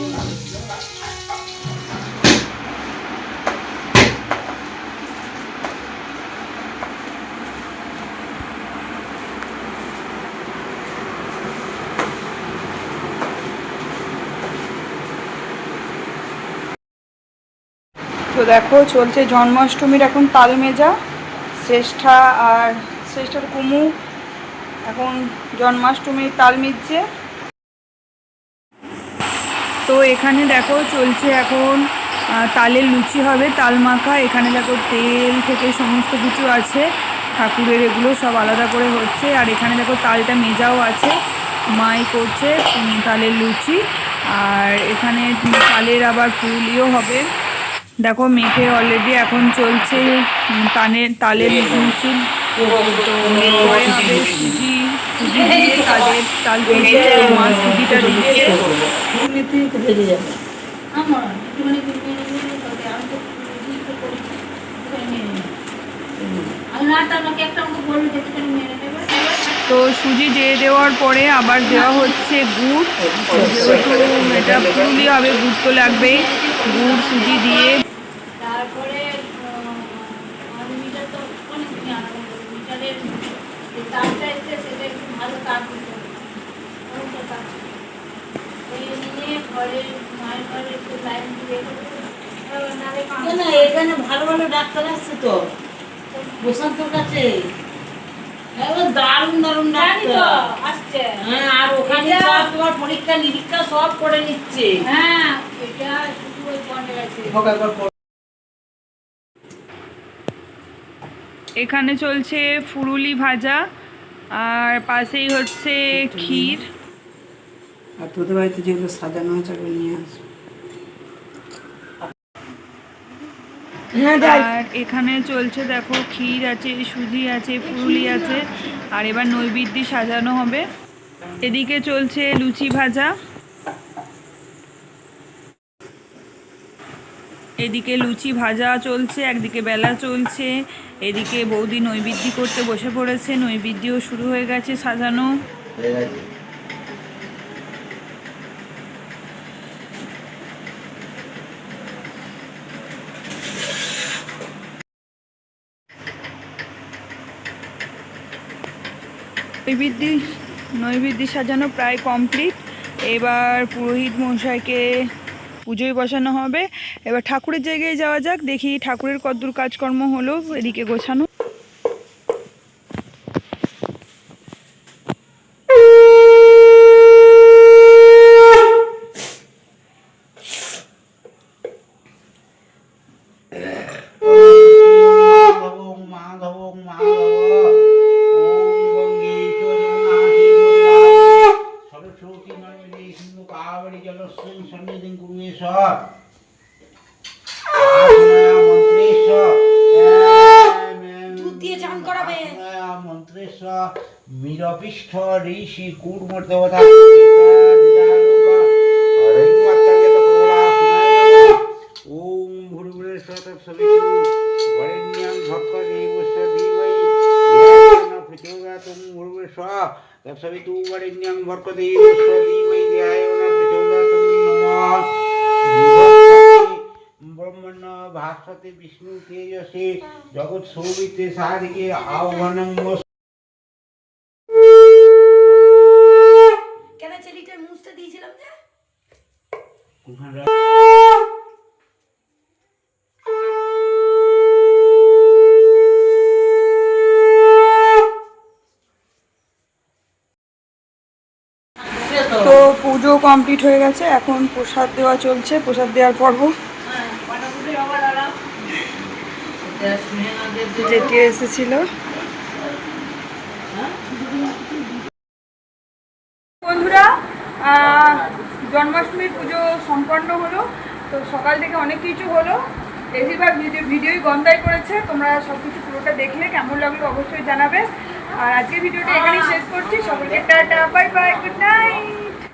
তো দেখো, চলছে জন্মাষ্টমীর এখন তাল মেজা শ্রেষ্ঠা আর শ্রেষ্ঠার কুমু। এখন জন্মাষ্টমীর তাল মিজছে তো এখানে দেখো চলছে এখন তালের লুচি হবে তাল মাখা এখানে দেখো তেল থেকে সমস্ত কিছু আছে ঠাকুরের এগুলো সব আলাদা করে হচ্ছে আর এখানে দেখো তালটা মেজাও আছে মাই করছে তালের লুচি আর এখানে তালের আবার ফুলিও হবে দেখো মেখে অলরেডি এখন চলছে তানের তালের মিছিল তো এরপরে হবে সুজি সুজি দিয়ে তালের তাল চলছে মা সুজিটা দিচ্ছে তো যাবে। আমার একটুখানি তো সুজি দিয়ে দেওয়ার পরে আবার দেওয়া হচ্ছে গুড়। যেহেতু এটা পুরুলি হবে গুড় তো লাগবেই। গুড় সুজি দিয়ে। তারপরে তারটা এসছে সেটা একটু ভালো তার দিতে হবে। না, না এখানে ভালো ভালো ডাক্তার আসছে তো। বসন্তর কাছে। এবার দারুণ দারুণ ডাক্তার। আসছে। হ্যাঁ আর ওখানে সব তোমার পরীক্ষা নিরীক্ষা সব করে নিচ্ছে। হ্যাঁ এটা শুধু ওই বন্ধে গেছে এখানে চলছে ফুরুলি ভাজা আর পাশেই হচ্ছে ক্ষীর। আর তোদের বাড়িতে যেগুলো সাজানো আছে ওগুলো নিয়ে আসো। আর এখানে চলছে দেখো ক্ষীর আছে সুজি আছে ফুরুলি আছে আর এবার নৈবেদ্য সাজানো হবে। এদিকে চলছে লুচি ভাজা। এদিকে লুচি ভাজা চলছে একদিকে বেলা চলছে। এদিকে বৌদি নৈবেদ্য করতে বসে পড়েছে নৈবেদ্যও শুরু হয়ে গেছে সাজানো। নৈবেদ্য নৈবেদ্য সাজানো প্রায় কমপ্লিট এবার পুরোহিত মশাইকে পুজোয় বসানো হবে। এবার ঠাকুরের জায়গায় যাওয়া যাক, দেখি ঠাকুরের কদ্দূর কাজকর্ম হলো, এদিকে গোছানো। করাবে। মন্ত্রেশ মিরপিষ্ঠ ঋষি কূর্ম দেবতা ওম ভুরভুরে সতৎসবিতু বরেণ্যং ভক্তদেবস্য ধীমহি। ধিয়ায় ন প্রচোদয়াৎ ওম ভুরভুরে স্বঃ তৎসবিতু বরেণ্যং ভক্তদেবস্য ধীমহি। ধিয়ায় ন প্রচোদয়াৎ ওম নমঃ। ভাস্বতে বিষ্ণু তেজসে জগৎ সৌবিতে সারিকে আহ্বানং কেন ছেলেটা মুছতে দিয়েছিলাম যে? তো পুজো কমপ্লিট হয়ে গেছে এখন প্রসাদ দেওয়া চলছে প্রসাদ দেওয়ার পর্ব। যেটি এসেছিল? বন্ধুরা জন্মাষ্টমীর পুজো সম্পন্ন হলো, তো সকাল থেকে অনেক কিছু হলো। বেশিরভাগ ভিডিও ভিডিওই গন্ধাই করেছে তোমরা সব কিছু পুরোটা দেখলে, কেমন লাগল অবশ্যই জানাবে। আর আজকের ভিডিওটা এখানেই শেষ করছি, সকলকে tata bye bye good night